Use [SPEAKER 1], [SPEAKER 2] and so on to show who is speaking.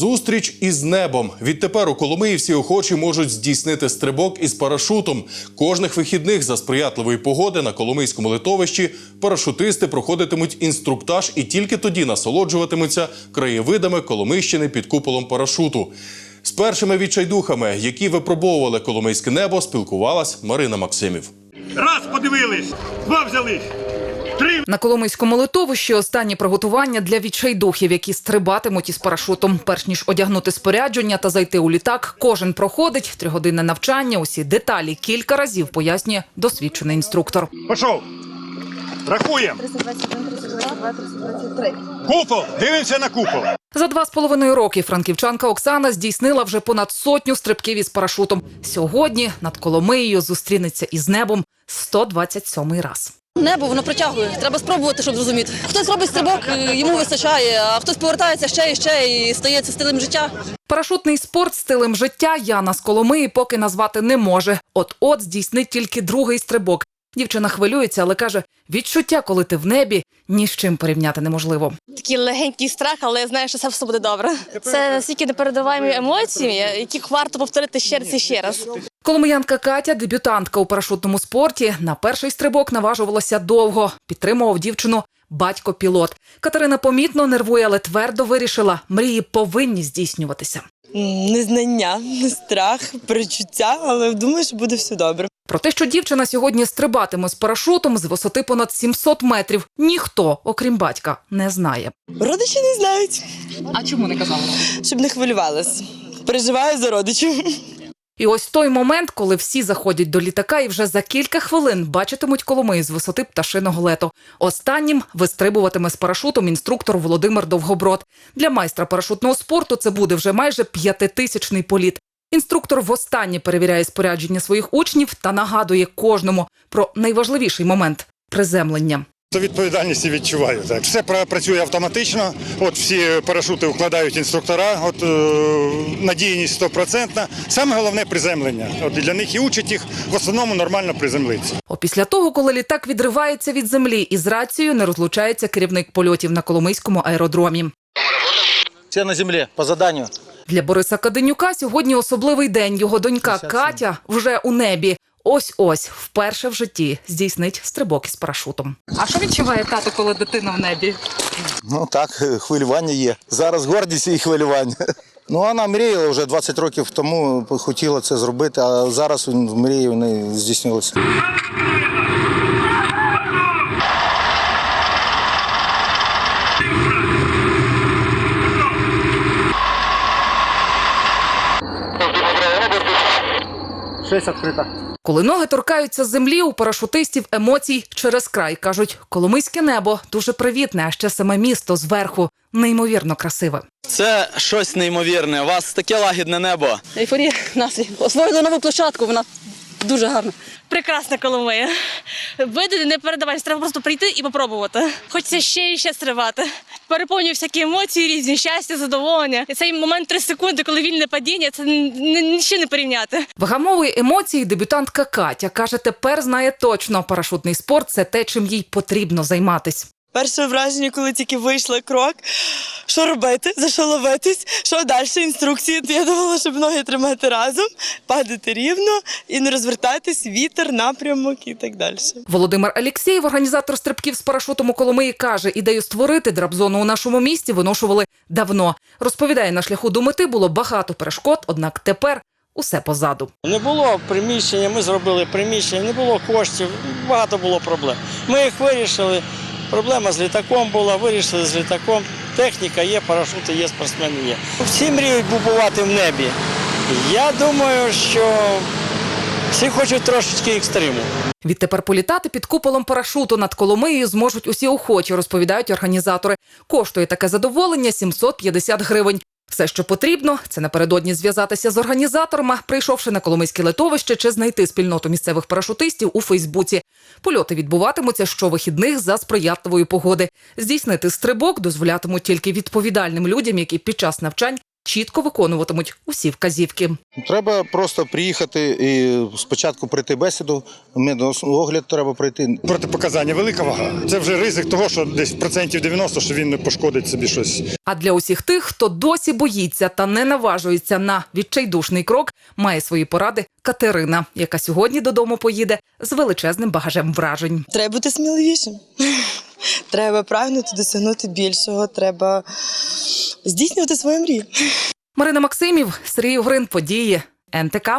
[SPEAKER 1] Зустріч із небом. Відтепер у Коломиї всі охочі можуть здійснити стрибок із парашутом. Кожних вихідних за сприятливої погоди на Коломийському литовищі парашутисти проходитимуть інструктаж і тільки тоді насолоджуватимуться краєвидами Коломийщини під куполом парашуту. З першими відчайдухами, які випробовували Коломийське небо, спілкувалась Марина Максимів.
[SPEAKER 2] Раз подивились, два взялись,
[SPEAKER 3] На Коломийському литовищі останні приготування для відчайдухів, які стрибатимуть із парашутом. Перш ніж одягнути спорядження та зайти у літак, кожен проходить тригодинне навчання. Усі деталі кілька разів пояснює досвідчений інструктор.
[SPEAKER 2] пішов. Рахуємо.
[SPEAKER 4] 321, 322, 323.
[SPEAKER 2] Купол. Дивимося на купол.
[SPEAKER 3] За два з половиною роки франківчанка Оксана здійснила вже понад сотню стрибків із парашутом. Сьогодні над Коломиєю зустрінеться із небом 127 раз.
[SPEAKER 5] Небо воно притягує. Треба спробувати, щоб зрозуміти. Хтось робить стрибок, е, йому вистачає, а хтось повертається ще і ще і стає це стилем життя.
[SPEAKER 3] Парашутний спорт стилем життя Яна з Коломиї поки назвати не може. От-от здійснить тільки другий стрибок. Дівчина хвилюється, але каже, відчуття, коли ти в небі, ні з чим порівняти неможливо.
[SPEAKER 5] Такий легенький страх, але я знаю, що все все буде добре. Це настільки непередаваємі емоції, які варто повторити ще раз і ще раз.
[SPEAKER 3] Коломиянка Катя, дебютантка у парашутному спорті, на перший стрибок наважувалася довго. Підтримував дівчину батько-пілот. Катерина помітно нервує, але твердо вирішила, мрії повинні здійснюватися.
[SPEAKER 6] Незнання, страх, перечуття, але думаю, що буде все добре.
[SPEAKER 3] Про те, що дівчина сьогодні стрибатиме з парашутом з висоти понад 700 метрів, ніхто, окрім батька, не знає.
[SPEAKER 6] Родичі не знають,
[SPEAKER 3] А чому не казала?
[SPEAKER 6] щоб не хвилювалися. Переживаю за родичів.
[SPEAKER 3] І ось той момент, коли всі заходять до літака, і вже за кілька хвилин бачитимуть Коломиї з висоти пташиного лету. Останнім вистрибуватиме з парашутом інструктор Володимир Довгоброд. Для майстра парашутного спорту це буде вже майже п'ятитисячний політ. Інструктор востаннє перевіряє спорядження своїх учнів та нагадує кожному про найважливіший момент приземлення.
[SPEAKER 2] То відповідальність відчуваю. Так. Все пра- працює автоматично. От всі парашути вкладають інструктора, от е, надійність стопроцентна. Саме головне приземлення. От для них і учать їх в основному нормально приземлитися.
[SPEAKER 3] Опісля того, коли літак відривається від землі із рацією, не розлучається керівник польотів на Коломийському аеродромі.
[SPEAKER 7] Все на земле, по заданию.
[SPEAKER 3] Для Бориса Каденюка сьогодні особливий день. Його донька Катя вже у небі. Ось ось вперше в житті здійснить стрибок із парашутом. А що відчуває тато, коли дитина в небі?
[SPEAKER 7] Ну так, хвилювання є. Зараз гордість і хвилювання. Ну, вона мріяла вже 20 років тому, хотіла це зробити, а зараз мрії вони здійснилися.
[SPEAKER 3] Коли ноги торкаються землі, у парашутистів емоцій через край кажуть, коломийське небо дуже привітне, а ще саме місто зверху неймовірно красиве.
[SPEAKER 8] Це щось неймовірне. У вас таке лагідне небо.
[SPEAKER 5] Ейфорія нас Освоїли нову площадку, вона дуже гарна. Прекрасна Коломия. Види не передаваєш, треба просто прийти і попробувати. Хочеться ще і ще стрибати. Переповнюю всякі емоції різні, щастя, задоволення. І цей момент три секунди, коли вільне падіння, це ні- ні- ні не порівняти.
[SPEAKER 3] Вгамовує емоції дебютантка Катя. Каже, тепер знає точно, парашутний спорт це те, чим їй потрібно займатись.
[SPEAKER 6] Перше враження, коли тільки вийшла крок, що робити, за що ловитись, що далі інструкції. Я думала, щоб ноги тримати разом, падати рівно і не розвертатись, вітер, напрямок і так далі.
[SPEAKER 3] Володимир Алєксєєв, організатор стрибків з парашутом у Коломиї, каже, ідею створити драбзону у нашому місті виношували давно. Розповідає, на шляху до мети було багато перешкод, однак тепер усе позаду.
[SPEAKER 9] Не було приміщення, ми зробили приміщення, не було коштів, багато було проблем. Ми їх вирішили. Проблема з літаком була, вирішили з літаком. Техніка є, парашути є, спортсмени є. Всі мріють бувати в небі. Я думаю, що всі хочуть трошечки екстриму.
[SPEAKER 3] Відтепер політати під куполом парашуту над Коломиєю зможуть усі охочі, розповідають організатори. Коштує таке задоволення 750 гривень. Все, що потрібно, це напередодні зв'язатися з організаторами, прийшовши на Коломийське литовище чи знайти спільноту місцевих парашутистів у Фейсбуці. Польоти відбуватимуться щовихідних за сприятливої погоди. Здійснити стрибок дозволятимуть тільки відповідальним людям, які під час навчань чітко виконуватимуть усі вказівки.
[SPEAKER 7] Треба просто приїхати і спочатку пройти бесіду, медогляд треба пройти.
[SPEAKER 2] Протипоказання велика вага. Це вже ризик того, що десь процентів 90, що він не пошкодить собі щось.
[SPEAKER 3] А для усіх тих, хто досі боїться та не наважується на відчайдушний крок, має свої поради Катерина, яка сьогодні додому поїде з величезним багажем вражень.
[SPEAKER 6] Треба бути сміливішим. Треба прагнути досягнути більшого, треба здійснювати свої мрії.
[SPEAKER 3] Марина Максимів, Сергій Угрин, події НТК.